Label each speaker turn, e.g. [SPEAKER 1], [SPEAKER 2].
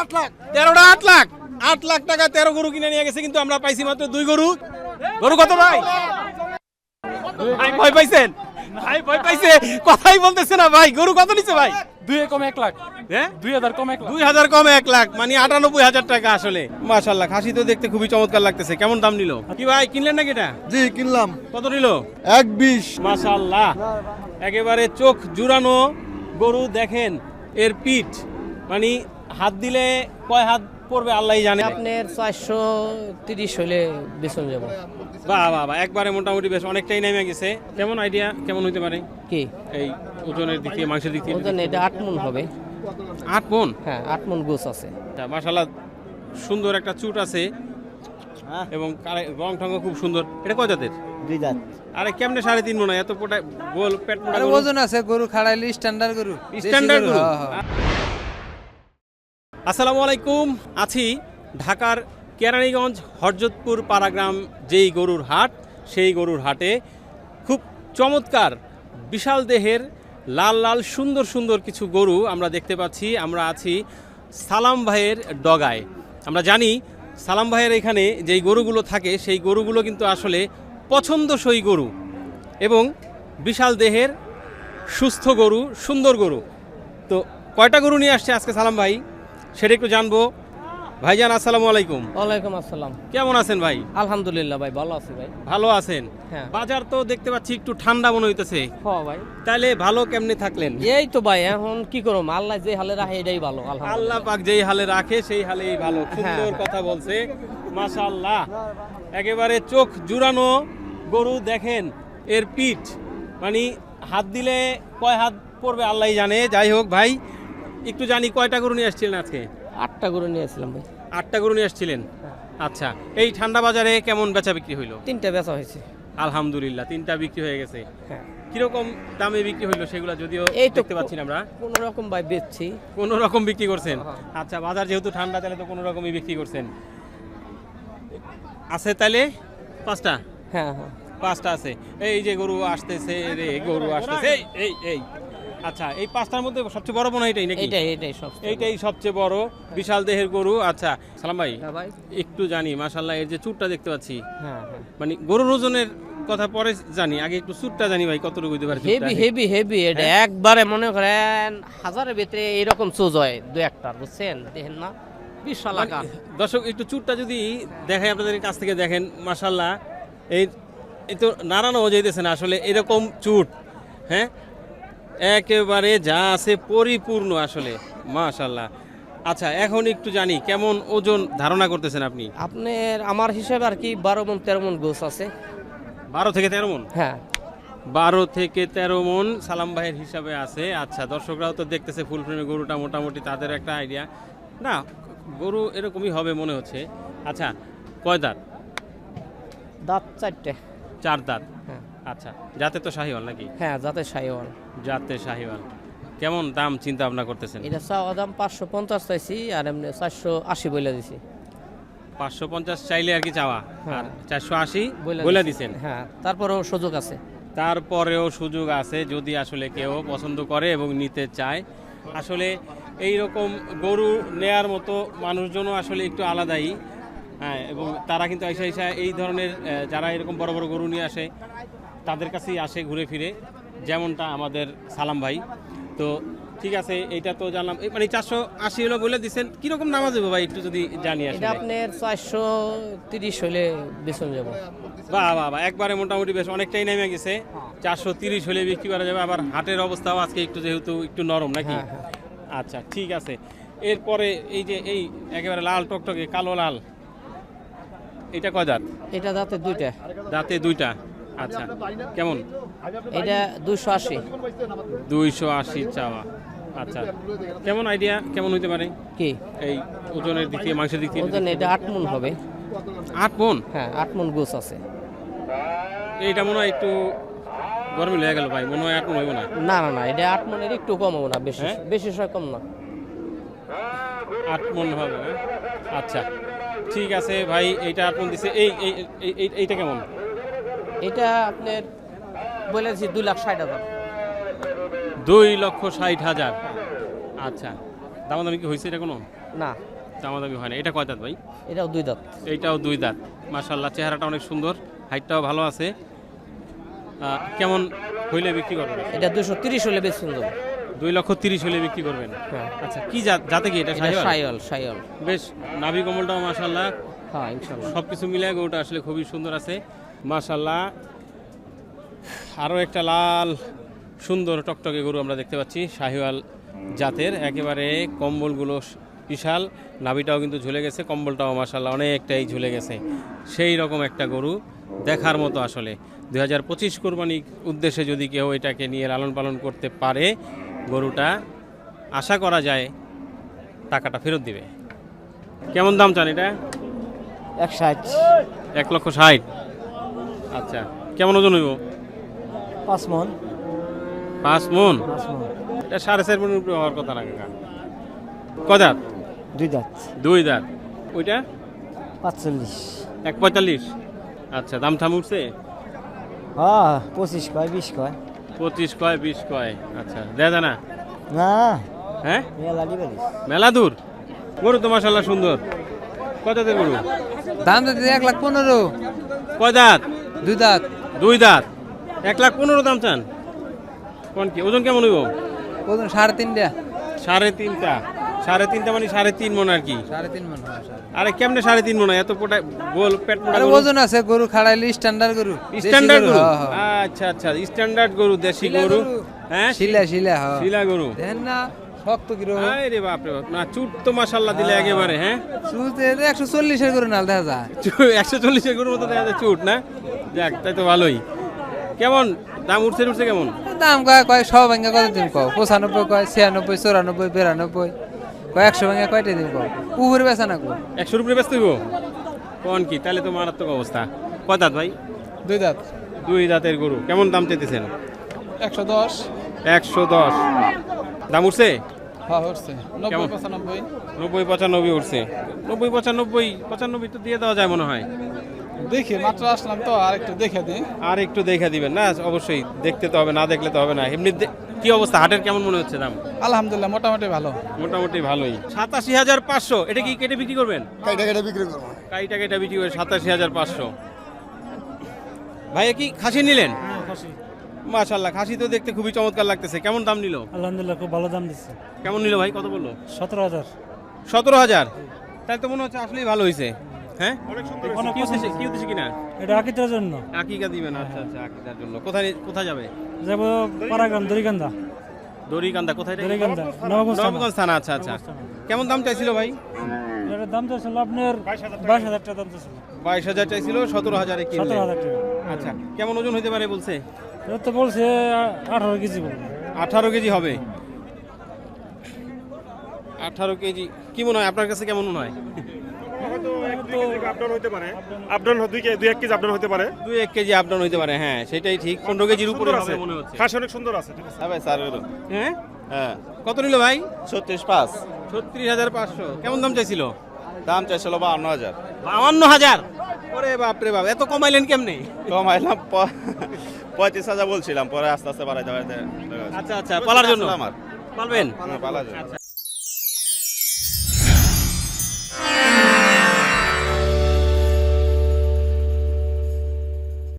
[SPEAKER 1] আট লাখ।
[SPEAKER 2] তেরোটা আট লাখ। আট লাখ টাকা তেরো গরু কিনে নিয়ে গেছে কিন্তু আমরা পাইছি মাত্র দুই গরু। গরু কত ভাই? ভাই ভয় পাইছেন? ভাই ভয় পাইছে? কথাই বলতেছে না ভাই। গরু কত নিচ্ছে ভাই?
[SPEAKER 3] দুই কম এক লাখ।
[SPEAKER 2] হ্যাঁ?
[SPEAKER 3] দুই হাজার কম এক
[SPEAKER 2] দুই হাজার কম এক লাখ মানে আটানব্বই হাজার টাকা আসলে। মাশাল্লাহ খাসি তো দেখতে খুবই চমৎকার লাগতেছে। কেমন দাম নিল? কি ভাই কিনলেন নাকি এটা?
[SPEAKER 1] জি কিনলাম।
[SPEAKER 2] কত নিল?
[SPEAKER 1] এক বিশ।
[SPEAKER 2] মাশাল্লাহ একেবারে চোখ জুড়ানো গরু দেখেন এর পিঠ মানে হাত দিলে কয় হাত পড়বে আল্লাহ জানে।
[SPEAKER 4] আপনার চারশো তিরিশ হলে বেতন যাব।
[SPEAKER 2] বাহ বাহ বাহ একবারে মোটামুটি বেশ অনেকটাই নেমে গেছে। কেমন আইডিয়া কেমন হইতে পারে?
[SPEAKER 4] কি?
[SPEAKER 2] এই ওজনের দিক থেকে মাংসের দিক থেকে
[SPEAKER 4] ওজন এটা আট মন হবে।
[SPEAKER 2] আট মন?
[SPEAKER 4] হ্যাঁ আট মন গোছ আছে।
[SPEAKER 2] মাশাল্লাহ সুন্দর একটা চুট আছে। এবং কালে- রং ঠঙ্গ খুব সুন্দর। এটা কয় জাতের?
[SPEAKER 1] দুই দাঁত
[SPEAKER 2] আরে কেমনে সাড়ে তিন মনে এত পোটা গোল পেট মোটা গরু?
[SPEAKER 5] ওজন আছে গরু খাড়াইলে স্ট্যান্ডার্ড গরু।
[SPEAKER 2] স্ট্যান্ডার্ড গরু?
[SPEAKER 5] হ্যাঁ, হ্যাঁ।
[SPEAKER 2] আসসালামু আলাইকুম। আছি ঢাকার কেরানীগঞ্জ হরজতপুর পাড়াগ্রাম যেই গরুর হাট, সেই গরুর হাটে। খুব চমৎকার, বিশাল দেহের, লাল লাল, সুন্দর সুন্দর কিছু গরু আমরা দেখতে পাচ্ছি। আমরা আছি সালাম ভাইয়ের ডগায়। আমরা জানি সালাম ভাইয়ের এখানে যেই গরুগুলো থাকে, সেই গরুগুলো কিন্তু আসলে পছন্দসই গরু এবং বিশাল দেহের সুস্থ গরু, সুন্দর গরু। তো কয়টা গরু নিয়ে আসছে আজকে সালাম ভাই? সেটা একটু জানব। ভাইজান আসসালামু আলাইকুম।
[SPEAKER 4] ওয়ালাইকুম আসসালাম।
[SPEAKER 2] কেমন আছেন ভাই?
[SPEAKER 4] আলহামদুলিল্লাহ ভাই ভালো আছি ভাই।
[SPEAKER 2] ভালো আছেন?
[SPEAKER 4] হ্যাঁ।
[SPEAKER 2] বাজার তো দেখতে পাচ্ছি একটু ঠান্ডা মনে হইতেছে।
[SPEAKER 4] হ ভাই।
[SPEAKER 2] তাইলে ভালো কেমনে থাকলেন?
[SPEAKER 4] এই তো ভাই এখন কি করব আল্লাহ যে হালে রাখে এটাই ভালো
[SPEAKER 2] আল্লাহ পাক যেই হালে রাখে সেই হালেই ভালো। সুন্দর
[SPEAKER 4] হ্যাঁ।
[SPEAKER 2] কথা বলছে। মাশাআল্লাহ। একেবারে চোখ জুড়ানো গরু দেখেন এর পিঠ। মানে হাত দিলে কয় হাত পড়বে আল্লাহ জানে। যাই হোক ভাই একটু জানি কয়টা গরু নিয়ে আসছিলেন আজকে?
[SPEAKER 4] আটটা গরু নিয়েছিলাম ভাই।
[SPEAKER 2] আটটা গরু নিয়ে আসছিলেন? আচ্ছা এই ঠান্ডা বাজারে কেমন বেচা বিক্রি হইল?
[SPEAKER 4] তিনটা বেচা হয়েছে।
[SPEAKER 2] আলহামদুলিল্লাহ তিনটা বিক্রি হয়ে গেছে।
[SPEAKER 4] হ্যাঁ।
[SPEAKER 2] কীরকম দামে বিক্রি হইল সেগুলো যদিও
[SPEAKER 4] এই
[SPEAKER 2] দেখতে পাচ্ছি না আমরা।
[SPEAKER 4] কোন রকম ভাই বেচছি।
[SPEAKER 2] কোন রকম বিক্রি করছেন?
[SPEAKER 4] হ্যাঁ।
[SPEAKER 2] আচ্ছা বাজার যেহেতু ঠান্ডা তাহলে তো কোনো রকমই বিক্রি করছেন। আছে তাহলে? পাঁচটা?
[SPEAKER 4] হ্যাঁ হ্যাঁ।
[SPEAKER 2] পাঁচটা আছে। এই যে গরু আসতেছে রে গরু আসতেছে এই এই এই। আচ্ছা এই পাঁচটার মধ্যে সবচেয়ে বড় মনে হয় এটাই নাকি?
[SPEAKER 4] এইটাই এটাই সব
[SPEAKER 2] এইটাই সবচেয়ে বড়। বিশাল দেহের গরু। আচ্ছা সালাম ভাই
[SPEAKER 4] হ্যাঁ
[SPEAKER 2] একটু জানি মাশাল্লাহ এর যে চুটটা দেখতে পাচ্ছি।
[SPEAKER 4] হ্যাঁ হ্যাঁ।
[SPEAKER 2] মানে গরুর ওজনের কথা পরে জানি আগে একটু চুটটা জানি ভাই কতটুকু হইতে পারে
[SPEAKER 4] হেভি হেভি হেভি এটা একবারে মনে করেন হাজারের ভিতরে এরকম চোজ হয় দু একটা বুঝছেন? দেখেন না বিশাল
[SPEAKER 2] মানে,
[SPEAKER 4] আকার।
[SPEAKER 2] দর্শক একটু চুটটা যদি দেখাই আপনাদের কাছ থেকে দেখেন মাশাল্লাহ এই এই তো নাড়ানো যাইতেছে না আসলে এরকম চুট হ্যাঁ? একেবারে যা আছে পরিপূর্ণ আসলে মাশাল্লাহ আচ্ছা এখন একটু জানি কেমন ওজন ধারণা করতেছেন আপনি?
[SPEAKER 4] আপনার আমার হিসাবে আর কি বারো মন তেরো মন গোছ আছে।
[SPEAKER 2] বারো থেকে তেরো মন
[SPEAKER 4] হ্যাঁ।
[SPEAKER 2] বারো থেকে তেরো মন সালাম ভাইয়ের হিসাবে আছে। আচ্ছা দর্শকরাও তো দেখতেছে ফুল ফ্রেমে গরুটা মোটামুটি তাদের একটা আইডিয়া না গরু এরকমই হবে মনে হচ্ছে। আচ্ছা কয় দাঁত?
[SPEAKER 4] দাঁত চারটে।
[SPEAKER 2] চার দাঁত।
[SPEAKER 4] হ্যাঁ।
[SPEAKER 2] আচ্ছা যাতে তো শাহিওয়াল নাকি?
[SPEAKER 4] হ্যাঁ যাতে সাইওয়াল
[SPEAKER 2] যাতে শাহিওয়াল। কেমন দাম চিন্তা ভাবনা করতেছেন?
[SPEAKER 4] এটা চাওয়া দাম পাঁচশো পঞ্চাশ চাইছি আর এমনি চারশো আশি বলে দিছি।
[SPEAKER 2] পাঁচশো পঞ্চাশ চাইলে আর কি চাওয়া?
[SPEAKER 4] হ্যাঁ।
[SPEAKER 2] আর চারশো আশি বলে
[SPEAKER 4] দিছি।
[SPEAKER 2] দিছেন?
[SPEAKER 4] হ্যাঁ তারপরেও সুযোগ আছে।
[SPEAKER 2] তারপরেও সুযোগ আছে যদি আসলে কেউ পছন্দ করে এবং নিতে চায়। আসলে এই রকম গরু নেয়ার মতো মানুষজনও আসলে একটু আলাদাই। হ্যাঁ এবং তারা কিন্তু এসে এসে এই ধরনের যারা এরকম বড় বড় গরু নিয়ে আসে তাদের কাছেই আসে ঘুরে ফিরে যেমনটা আমাদের সালাম ভাই। তো ঠিক আছে এইটা তো জানলাম। এই মানে চারশো আশি হলো বলে দিচ্ছেন কীরকম নামাজ দেবো ভাই একটু যদি জানি আসলে?
[SPEAKER 4] আপনার চারশো তিরিশ হলে বেতন যাব।
[SPEAKER 2] বাহ বাহ বাহ একবারে মোটামুটি বেশ অনেকটাই নেমে গেছে। চারশো তিরিশ হলে বিক্রি করা যাবে আবার হাটের অবস্থাও আজকে একটু যেহেতু একটু নরম নাকি?
[SPEAKER 4] হ্যাঁ, হ্যাঁ।
[SPEAKER 2] আচ্ছা ঠিক আছে। এরপরে এই যে এই একেবারে লাল টকটকে কালো লাল। এটা কয় দাঁত?
[SPEAKER 4] এটা দাঁতে দুইটা।
[SPEAKER 2] দাঁতে দুইটা। আচ্ছা কেমন?
[SPEAKER 4] এটা দুইশো আশি।
[SPEAKER 2] দুইশো আশি চাওয়া। আচ্ছা কেমন আইডিয়া কেমন হইতে পারে?
[SPEAKER 4] কি?
[SPEAKER 2] এই ওজনের দিক থেকে মাংসের দিক থেকে?
[SPEAKER 4] ওজন এটা আট মন হবে।
[SPEAKER 2] আট মন
[SPEAKER 4] হ্যাঁ আট মন গোছ আছে।
[SPEAKER 2] এইটা মনে হয় একটু গরমে লেগে গেল ভাই মনে হয় আট মন হইব না?
[SPEAKER 4] না না না এটা আট মনের একটু কম হবে না বেশি
[SPEAKER 2] হ্যাঁ?
[SPEAKER 4] বেশি সময় কম না।
[SPEAKER 2] আট মন হবে না? আচ্ছা ঠিক আছে ভাই এইটা আট মন দিছে এই এই এই- এই- এইটা কেমন?
[SPEAKER 4] এটা আপনার বলেছি দুই লাখ ষাট হাজার।
[SPEAKER 2] দুই লক্ষ ষাট হাজার। আচ্ছা দাম দামি কি হয়েছে এটা কোনো?
[SPEAKER 4] না।
[SPEAKER 2] দামাদামি হয় না। এটা কয় দাঁত ভাই?
[SPEAKER 4] এটাও দুই দাঁত।
[SPEAKER 2] এইটাও দুই দাঁত। মাশাল্লাহ চেহারাটা অনেক সুন্দর হাইটটাও ভালো আছে। কেমন হইলে বিক্রি করবেন?
[SPEAKER 4] এটা দুশো তিরিশ হলে বেশ সুন্দর।
[SPEAKER 2] দুই লক্ষ তিরিশ হলে বিক্রি করবেন।
[SPEAKER 4] হ্যাঁ।
[SPEAKER 2] আচ্ছা কি জাত জাতে কি এটা?
[SPEAKER 4] সাইল সাইল
[SPEAKER 2] বেশ নাভি কমলটাও মাশাল্লাহ
[SPEAKER 4] হ্যাঁ ইনশাল্লাহ
[SPEAKER 2] সব কিছু মিলে গরুটা আসলে খুবই সুন্দর আছে। মাশাল্লাহ আরও একটা লাল সুন্দর টকটকে গরু আমরা দেখতে পাচ্ছি শাহিওয়াল জাতের। একেবারে কম্বলগুলো বিশাল। নাভিটাও কিন্তু ঝুলে গেছে কম্বলটাও মাশাল্লাহ অনেকটাই ঝুলে গেছে। সেই রকম একটা গরু দেখার মতো আসলে। দুই হাজার পঁচিশ কোরবানি উদ্দেশ্যে যদি কেউ এটাকে নিয়ে লালন পালন করতে পারে গরুটা আশা করা যায় টাকাটা ফেরত দিবে। কেমন দাম চান এটা?
[SPEAKER 4] এক ষাট।
[SPEAKER 2] এক লক্ষ ষাট। আচ্ছা কেমন ওজন হইব?
[SPEAKER 4] পাঁচ মন।
[SPEAKER 2] পাঁচ মন?
[SPEAKER 4] মন।
[SPEAKER 2] এটা সাড়ে চার মনের উপরে হওয়ার কথা না কাকা। কয় দাঁত?
[SPEAKER 4] দুই দাঁত।
[SPEAKER 2] দুই দাঁত। ওইটা?
[SPEAKER 4] পাঁচচল্লিশ।
[SPEAKER 2] এক পঁয়তাল্লিশ। আচ্ছা দাম থাম উঠছে?
[SPEAKER 4] হ্যাঁ পঁচিশ কয় বিশ কয়।
[SPEAKER 2] পঁচিশ কয় বিশ কয়? আচ্ছা দেয়া যায় না?
[SPEAKER 4] না।
[SPEAKER 2] হ্যাঁ?
[SPEAKER 4] মেলা
[SPEAKER 2] দূর? গরু তো মাসাল্লাহ সুন্দর। কয়টাতে গরু?
[SPEAKER 5] দাম তো এক লাখ পনেরো।
[SPEAKER 2] কয় দাঁত?
[SPEAKER 5] দুই দাঁত।
[SPEAKER 2] দুই দাঁত। এক লাখ পনেরো দাম চান? কোন কি? ওজন কেমন হইব?
[SPEAKER 5] ওজন সাড়ে তিনটা।
[SPEAKER 2] সাড়ে তিনটা। সাড়ে তিনটা মানে সাড়ে তিন মন আর কি?
[SPEAKER 5] সাড়ে তিন মন হ্যাঁ,
[SPEAKER 2] আরে কেমনে সাড়ে তিন মনে? এত পোটা গোল পেট মোটা
[SPEAKER 5] ওজন আছে গরু খাড়াইলে স্ট্যান্ডার্ড গরু
[SPEAKER 2] স্ট্যান্ডার্ড গরু
[SPEAKER 5] হ্যাঁ, হ্যাঁ।
[SPEAKER 2] আচ্ছা আচ্ছা স্ট্যান্ডার্ড গরু দেশি গরু। হ্যাঁ?
[SPEAKER 5] শিলা শিলা হ্যাঁ।
[SPEAKER 2] শিলা গরু।
[SPEAKER 5] দেখেন না শক্ত কীরকম
[SPEAKER 2] আরে বাপ রে বাপ না চুট তো দিলে একেবারে হ্যাঁ?
[SPEAKER 5] শুরুতে একশো চল্লিশের গরু নাল দেখা যায়।
[SPEAKER 2] একশো চল্লিশের গরুর মতো দেখা যায় চুট না? যাক তাই তো ভালোই। কেমন? দাম উঠছে উঠছে কেমন?
[SPEAKER 5] দাম কয় কয় সব ভাঙ্গা কত দিন কও। পঁচানব্বই কয় ছিয়ানব্বই চৌরানব্বই বিরানব্বই। কয় একশো ভাঙ্গা কয়টা কও উপরে বেচা না কো
[SPEAKER 2] একশোর উপরে হইব? কোন কি? তাহলে তো মারাত্মক অবস্থা। কয় দাঁত ভাই?
[SPEAKER 5] দুই দাঁত।
[SPEAKER 2] দুই দাঁতের গরু। কেমন দাম চাইতেছেন?
[SPEAKER 5] একশো দশ।
[SPEAKER 2] একশো দশ। দাম উঠছে?
[SPEAKER 5] হ্যাঁ
[SPEAKER 2] নব্বই পঁচানব্বই। উঠছে। নব্বই পঁচানব্বই পঁচানব্বই তো দিয়ে দেওয়া যায় মনে হয়।
[SPEAKER 5] দেখি মাত্র আসলাম তো আর একটু দেখে দিই।
[SPEAKER 2] আর একটু দেখে দিবেন। না অবশ্যই দেখতে তো হবে না দেখলে তো হবে না। এমনি কি অবস্থা? হাটের কেমন মনে হচ্ছে দাম?
[SPEAKER 5] আলহামদুলিল্লাহ মোটামুটি ভালো।
[SPEAKER 2] মোটামুটি ভালোই। সাতাশি হাজার পাঁচশো এটা কি কেটে বিক্রি করবেন?
[SPEAKER 1] কাইটা কেটে বিক্রি করব।
[SPEAKER 2] কাইটা কেটে বিক্রি করে সাতাশি হাজার পাঁচশো। ভাইয়া কি খাসি নিলেন? মাশাল্লাহ খাসি। তো দেখতে খুবই চমৎকার লাগতেছে। কেমন দাম নিল?
[SPEAKER 3] আলহামদুলিল্লাহ খুব ভালো দাম দিচ্ছে।
[SPEAKER 2] কেমন নিল ভাই? কত বলল?
[SPEAKER 3] সতেরো হাজার।
[SPEAKER 2] সতেরো হাজার? তাহলে তো মনে হচ্ছে আসলেই ভালো হয়েছে হ্যাঁ? কি উদ্দেশ্যে কি উদ্দেশ্যে কিনা?
[SPEAKER 3] এটা আকিতের জন্য।
[SPEAKER 2] আকিকা দিবেন আচ্ছা আচ্ছা আকিকার জন্য। কোথায় কোথায় যাবে? দড়িকান্দা কোথায়
[SPEAKER 3] নবগঞ্জ থানা।
[SPEAKER 2] আচ্ছা আচ্ছা। কেমন দাম চাইছিল ভাই?
[SPEAKER 3] এটার দাম চাইছিল আপনার বাইশ হাজার টাকা। দাম চাইছিল।
[SPEAKER 2] বাইশ হাজার চাইছিল সতেরো হাজারে কিনলে।
[SPEAKER 3] সতেরো হাজার টাকা।
[SPEAKER 2] আচ্ছা কেমন ওজন হতে পারে বলছে?
[SPEAKER 3] এটা তো বলছে আঠারো কেজি
[SPEAKER 2] আঠারো কেজি হবে। আঠারো কেজি কি মনে হয় আপনার কাছে কেমন মনে হয়?
[SPEAKER 6] আপডাউন হতে পারে। আপডাউন দুই দুই এক কেজি আপডাউন হতে পারে।
[SPEAKER 2] দুই এক কেজি আপ ডাউন হতে পারে হ্যাঁ সেটাই ঠিক। পনেরো কেজির উপরে
[SPEAKER 6] আছে।
[SPEAKER 2] মনে হচ্ছে।
[SPEAKER 6] খাস অনেক সুন্দর আছে ঠিক আছে।
[SPEAKER 1] হ্যাঁ ভাই স্যার
[SPEAKER 2] হ্যাঁ?
[SPEAKER 1] হ্যাঁ।
[SPEAKER 2] কত নিল ভাই?
[SPEAKER 1] ছত্রিশ পাঁচ।
[SPEAKER 2] ছত্রিশ হাজার পাঁচশো। কেমন দাম চাইছিল?
[SPEAKER 1] দাম চাইছিল হাজার।
[SPEAKER 2] বাউান্ন হাজার? ওরে বাপ রে বাপ এত কমাইলেন কেমনে?
[SPEAKER 1] কমাইলাম পঁয়ত্রিশ হাজার বলছিলাম পরে আস্তে আস্তে বাড়াইতে বাড়াইতে
[SPEAKER 2] আচ্ছা আচ্ছা পালার জন্য।
[SPEAKER 1] আমার
[SPEAKER 2] পালবেন?
[SPEAKER 1] হ্যাঁ, পালা